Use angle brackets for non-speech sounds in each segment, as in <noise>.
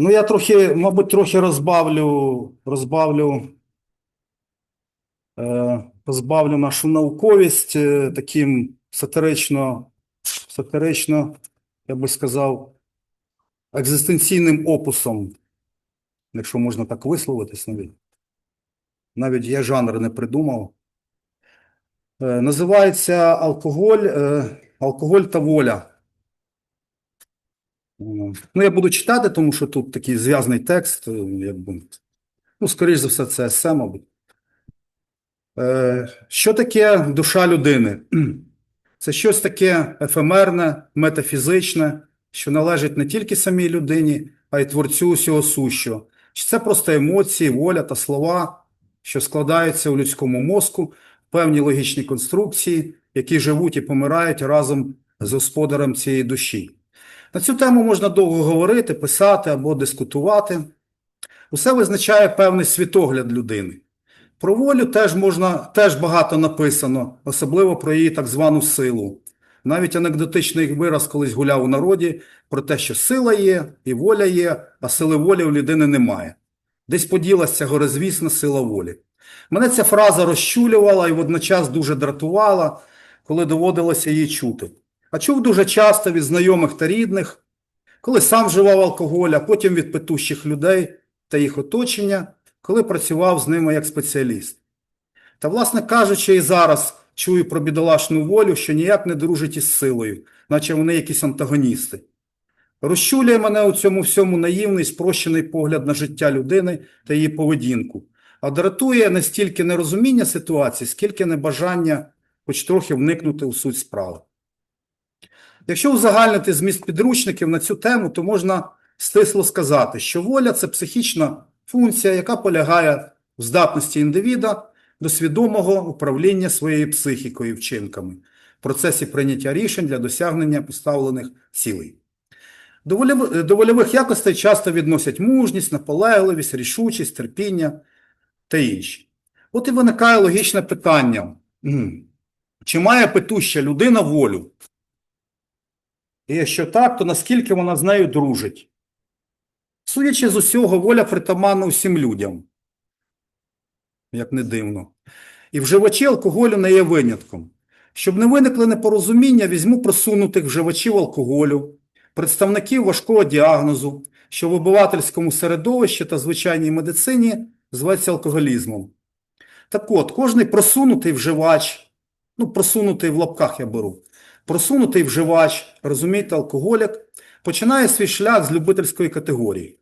Ну, я трохи, мабуть, трохи розбавлю, розбавлю, е, розбавлю нашу науковість е, таким сатирично, сатирично, я би сказав, екзистенційним опусом, якщо можна так висловитись навіть. Навіть я жанр не придумав. Е, називається алкоголь, е, алкоголь та воля. Ну, я буду читати, тому що тут такий зв'язний текст, е, якби. Ну, скоріш за все, це есе, мабуть. Е, Що таке душа людини? <clears throat> Це щось таке ефемерне, метафізичне, що належить не тільки самій людині, а й творцю усього сущого. Чи це просто емоції, воля та слова, що складаються у людському мозку, певні логічні конструкції, які живуть і помирають разом з господарем цієї душі. На цю тему можна довго говорити, писати або дискутувати. Усе визначає певний світогляд людини. Про волю теж можна, теж багато написано, особливо про її так звану силу. Навіть анекдотичний вираз колись гуляв у народі про те, що сила є і воля є, а сили волі у людини немає. Десь поділася ця горизвісна сила волі. Мене ця фраза розчулювала і водночас дуже дратувала, коли доводилося її чути. А чув дуже часто від знайомих та рідних, коли сам вживав алкоголь, а потім від питущих людей та їх оточення, коли працював з ними як спеціаліст. Та, власне кажучи, і зараз чую про бідолашну волю, що ніяк не дружить із силою, наче вони якісь антагоністи. Розчулює мене у цьому всьому наївний, спрощений погляд на життя людини та її поведінку, а дратує не стільки нерозуміння ситуації, скільки небажання хоч трохи вникнути у суть справи. Якщо узагальнити зміст підручників на цю тему, то можна стисло сказати, що воля це психічна функція, яка полягає в здатності індивіда до свідомого управління своєю психікою вчинками в процесі прийняття рішень для досягнення поставлених цілей. До вольових якостей часто відносять мужність, наполегливість, рішучість, терпіння та інші. От і виникає логічне питання: чи має питуща людина волю? І якщо так, то наскільки вона з нею дружить? Судячи з усього, воля притаманна усім людям. Як не дивно. І вживачі алкоголю не є винятком. Щоб не виникли непорозуміння, візьму просунутих вживачів алкоголю, представників важкого діагнозу, що в обивательському середовищі та звичайній медицині зветься алкоголізмом. Так от, кожний просунутий вживач, ну, просунутий в лапках я беру, просунутий вживач, розумієте, алкоголік, починає свій шлях з любительської категорії.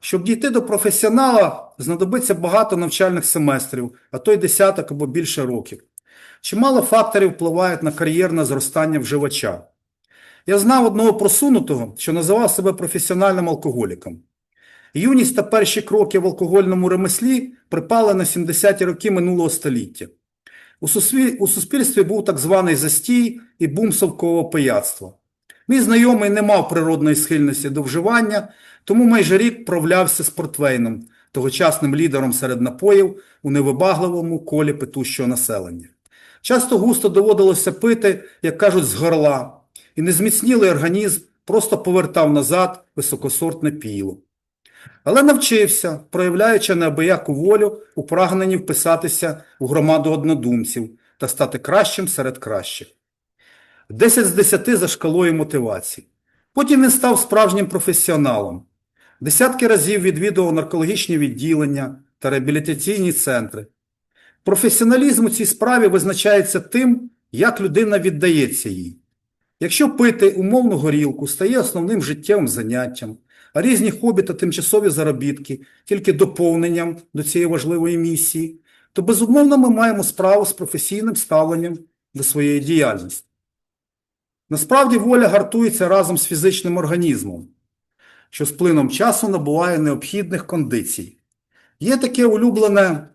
Щоб дійти до професіонала, знадобиться багато навчальних семестрів, а то й десяток або більше років. Чимало факторів впливають на кар'єрне зростання вживача. Я знав одного просунутого, що називав себе професіональним алкоголіком. Юність та перші кроки в алкогольному ремеслі припали на 70-ті роки минулого століття. У, суспіль... у суспільстві був так званий застій і бум совкового пияцтва. Мій знайомий не мав природної схильності до вживання, тому майже рік правлявся з портвейном, тогочасним лідером серед напоїв у невибагливому колі питущого населення. Часто густо доводилося пити, як кажуть, з горла, і незміцнілий організм просто повертав назад високосортне піло. Але навчився, проявляючи неабияку волю у прагненні вписатися у громаду однодумців та стати кращим серед кращих. 10 з 10 за шкалою мотивації. Потім він став справжнім професіоналом. Десятки разів відвідував наркологічні відділення та реабілітаційні центри. Професіоналізм у цій справі визначається тим, як людина віддається їй. Якщо пити умовну горілку стає основним життєвим заняттям, різні хобі та тимчасові заробітки тільки доповненням до цієї важливої місії, то безумовно ми маємо справу з професійним ставленням до своєї діяльності. Насправді воля гартується разом з фізичним організмом, що з плином часу набуває необхідних кондицій. Є таке улюблене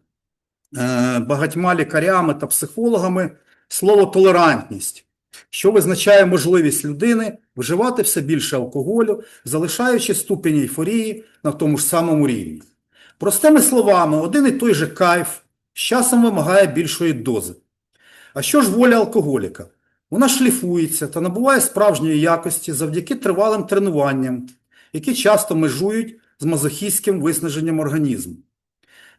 е, багатьма лікарями та психологами слово толерантність, що визначає можливість людини вживати все більше алкоголю, залишаючи ступінь ейфорії на тому ж самому рівні. Простими словами, один і той же кайф з часом вимагає більшої дози. А що ж воля алкоголіка? Вона шліфується та набуває справжньої якості завдяки тривалим тренуванням, які часто межують з мазохістським виснаженням організму.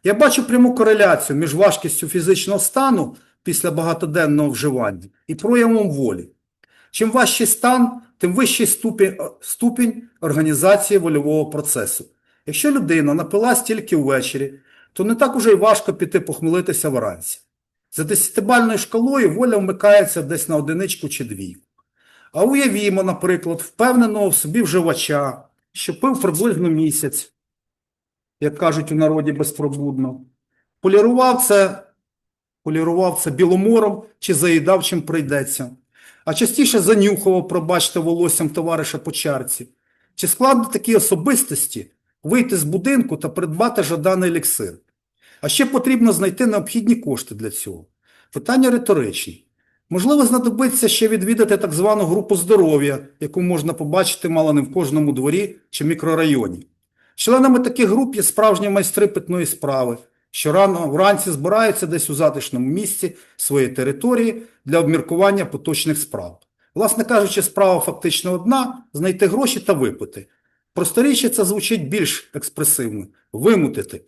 Я бачу пряму кореляцію між важкістю фізичного стану після багатоденного вживання і проявом волі. Чим важчий стан, тим вищий ступінь, ступінь організації вольового процесу. Якщо людина напилась тільки ввечері, то не так уже й важко піти похмелитися вранці. За десятибальною шкалою воля вмикається десь на одиничку чи двійку. А уявімо, наприклад, впевненого в собі вживача, що пив приблизно місяць, як кажуть у народі безпробудно, полірував це, полірував це біломором чи заїдав чим прийдеться, а частіше занюхував, пробачте, волоссям товариша по чарці. Чи складно такій особистості вийти з будинку та придбати жаданий еліксир? А ще потрібно знайти необхідні кошти для цього. Питання риторичні. Можливо, знадобиться ще відвідати так звану групу здоров'я, яку можна побачити мало не в кожному дворі чи мікрорайоні. Членами таких груп є справжні майстри питної справи, що рано вранці збираються десь у затишному місці своєї території для обміркування поточних справ. Власне кажучи, справа фактично одна – знайти гроші та випити. Просторіччя це звучить більш експресивно – вимутити.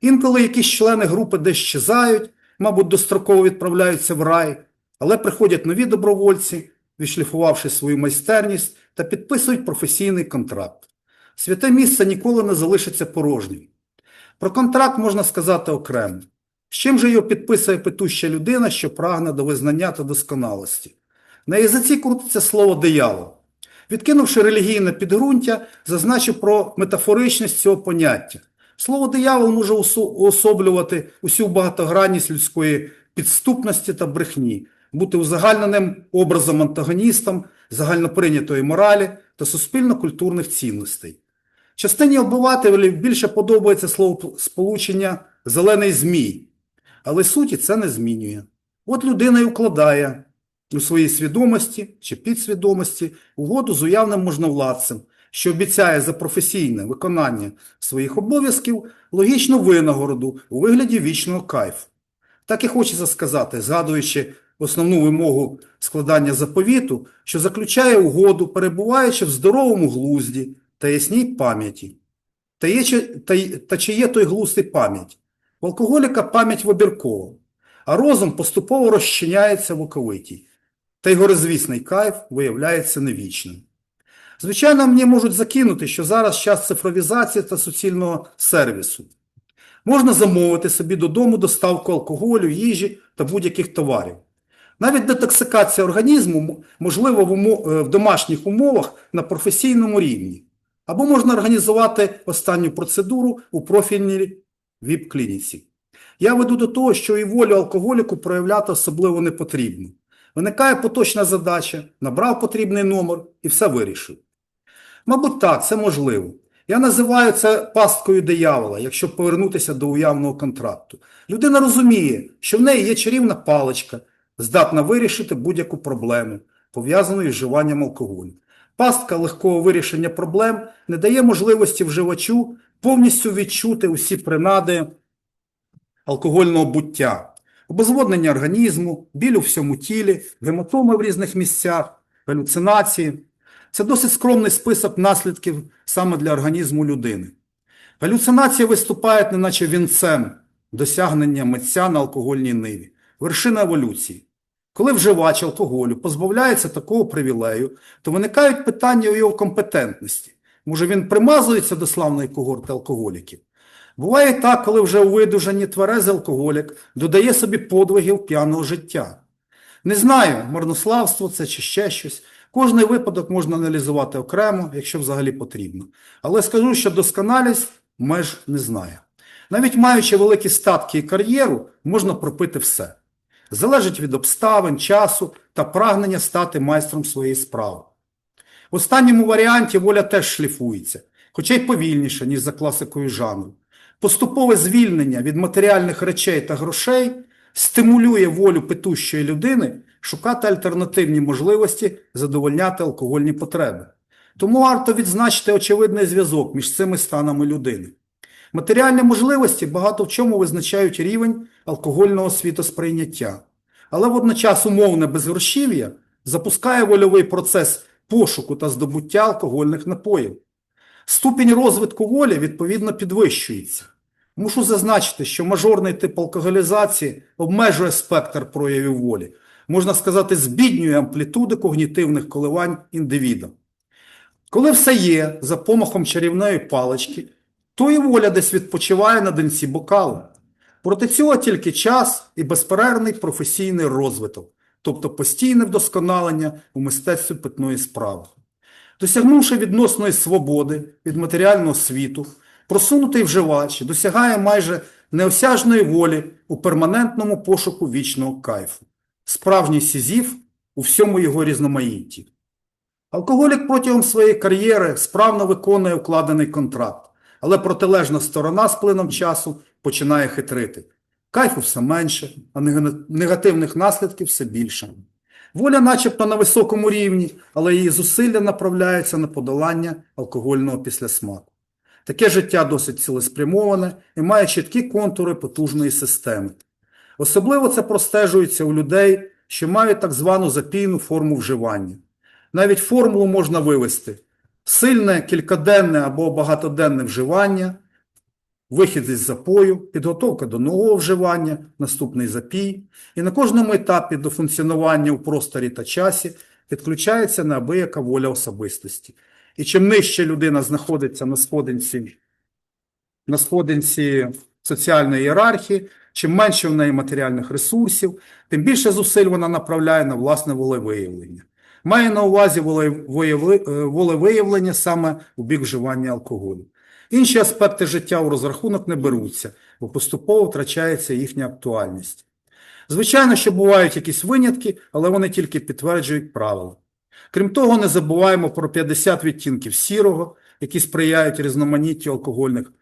Інколи якісь члени групи десь щезають, мабуть, достроково відправляються в рай, але приходять нові добровольці, відшліфувавши свою майстерність та підписують професійний контракт. Святе місце ніколи не залишиться порожнім. Про контракт можна сказати окремо. З чим же його підписує питуща людина, що прагне до визнання та досконалості? На язиці крутиться слово диявол. Відкинувши релігійне підґрунтя, зазначив про метафоричність цього поняття. Слово диявол може уособлювати усю багатогранність людської підступності та брехні, бути узагальненим образом антагоністом загальноприйнятої моралі та суспільно-культурних цінностей. Частині обивателів більше подобається слово сполучення «зелений змій», але суті це не змінює. От людина й укладає у своїй свідомості чи підсвідомості угоду з уявним можновладцем, що обіцяє за професійне виконання своїх обов'язків логічну винагороду у вигляді вічного кайфу. Так і хочеться сказати, згадуючи основну вимогу складання заповіту, що заключає угоду, перебуваючи в здоровому глузді та ясній пам'яті. Та, є, та, та чи є той і пам'ять? В алкоголіка пам'ять вибіркова, а розум поступово розчиняється в оковитій, та й горизвісний кайф виявляється невічним. Звичайно, мені можуть закинути, що зараз час цифровізації та суцільного сервісу. Можна замовити собі додому доставку алкоголю, їжі та будь-яких товарів. Навіть детоксикація організму можлива в, е, в домашніх умовах на професійному рівні. Або можна організувати останню процедуру у профільній ВІП-клініці. Я веду до того, що і волю алкоголіку проявляти особливо не потрібно. Виникає поточна задача, набрав потрібний номер і все вирішив. Мабуть, так, це можливо. Я називаю це пасткою диявола, якщо повернутися до уявного контракту. Людина розуміє, що в неї є чарівна паличка, здатна вирішити будь-яку проблему, пов'язану із вживанням алкоголю. Пастка легкого вирішення проблем не дає можливості вживачу повністю відчути усі принади алкогольного буття, обезводнення організму, біль у всьому тілі, гематоми в різних місцях, галюцинації. Це досить скромний список наслідків саме для організму людини. Галюцинації виступають неначе вінцем досягнення митця на алкогольній ниві, вершина еволюції. Коли вживач алкоголю позбавляється такого привілею, то виникають питання у його компетентності. Може він примазується до славної когорти алкоголіків? Буває так, коли вже у видужанні тверезий алкоголік додає собі подвигів п'яного життя. Не знаю, марнославство це чи ще щось. Кожний випадок можна аналізувати окремо, якщо взагалі потрібно. Але скажу, що досконалість меж не знає. Навіть маючи великі статки і кар'єру, можна пропити все. Залежить від обставин, часу та прагнення стати майстром своєї справи. В останньому варіанті воля теж шліфується, хоча й повільніше, ніж за класикою жанру. Поступове звільнення від матеріальних речей та грошей стимулює волю питущої людини шукати альтернативні можливості задовольняти алкогольні потреби. Тому варто відзначити очевидний зв'язок між цими станами людини. Матеріальні можливості багато в чому визначають рівень алкогольного світосприйняття. Але водночас умовне безгрошів'я запускає вольовий процес пошуку та здобуття алкогольних напоїв. Ступінь розвитку волі відповідно підвищується. Мушу зазначити, що мажорний тип алкоголізації обмежує спектр проявів волі, можна сказати, збіднює амплітуди когнітивних коливань індивіда. Коли все є за помахом чарівної палички, то і воля десь відпочиває на денці бокалу. Проти цього тільки час і безперервний професійний розвиток, тобто постійне вдосконалення у мистецтві питної справи. Досягнувши відносної свободи від матеріального світу, просунутий вживач досягає майже неосяжної волі у перманентному пошуку вічного кайфу. Справжній сізів у всьому його різноманітті. Алкоголік протягом своєї кар'єри справно виконує укладений контракт, але протилежна сторона з плином часу починає хитрити. Кайфу все менше, а негативних наслідків все більше. Воля начебто на високому рівні, але її зусилля направляються на подолання алкогольного післясмаку. Таке життя досить цілеспрямоване і має чіткі контури потужної системи. Особливо це простежується у людей, що мають так звану запійну форму вживання. Навіть формулу можна вивести: сильне кількаденне або багатоденне вживання, вихід із запою, підготовка до нового вживання, наступний запій, і на кожному етапі до функціонування у просторі та часі підключається неабияка воля особистості. І чим нижче людина знаходиться на сходинці, на сходинці соціальної ієрархії, чим менше в неї матеріальних ресурсів, тим більше зусиль вона направляє на власне волевиявлення. Має на увазі волевиявлення саме у бік вживання алкоголю. Інші аспекти життя у розрахунок не беруться, бо поступово втрачається їхня актуальність. Звичайно, що бувають якісь винятки, але вони тільки підтверджують правила. Крім того, не забуваємо про 50 відтінків сірого, які сприяють різноманіттю алкогольних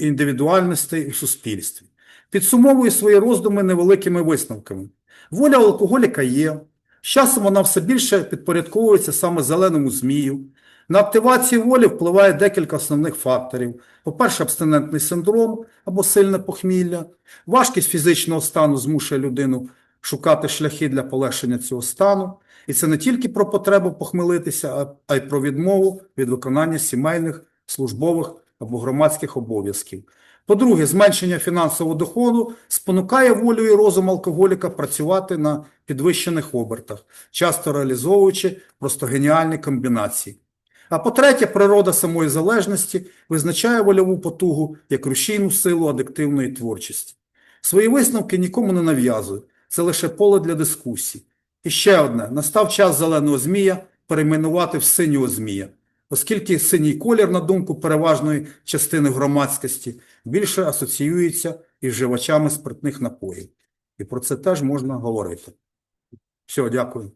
індивідуальностей у суспільстві. Підсумовую свої роздуми невеликими висновками. Воля алкоголіка є. З часом вона все більше підпорядковується саме зеленому змію. На активацію волі впливає декілька основних факторів. По-перше, абстинентний синдром або сильне похмілля. Важкість фізичного стану змушує людину шукати шляхи для полегшення цього стану. І це не тільки про потребу похмелитися, а- й про відмову від виконання сімейних, службових або громадських обов'язків. По-друге, зменшення фінансового доходу спонукає волю і розум алкоголіка працювати на підвищених обертах, часто реалізовуючи просто геніальні комбінації. А по-третє, природа самої залежності визначає вольову потугу як рушійну силу адиктивної творчості. Свої висновки нікому не нав'язую, це лише поле для дискусій. І ще одне: настав час зеленого змія перейменувати в синього змія, оскільки синій колір, на думку переважної частини громадськості, більше асоціюється із вживачами спиртних напоїв. І про це теж можна говорити. Все, дякую.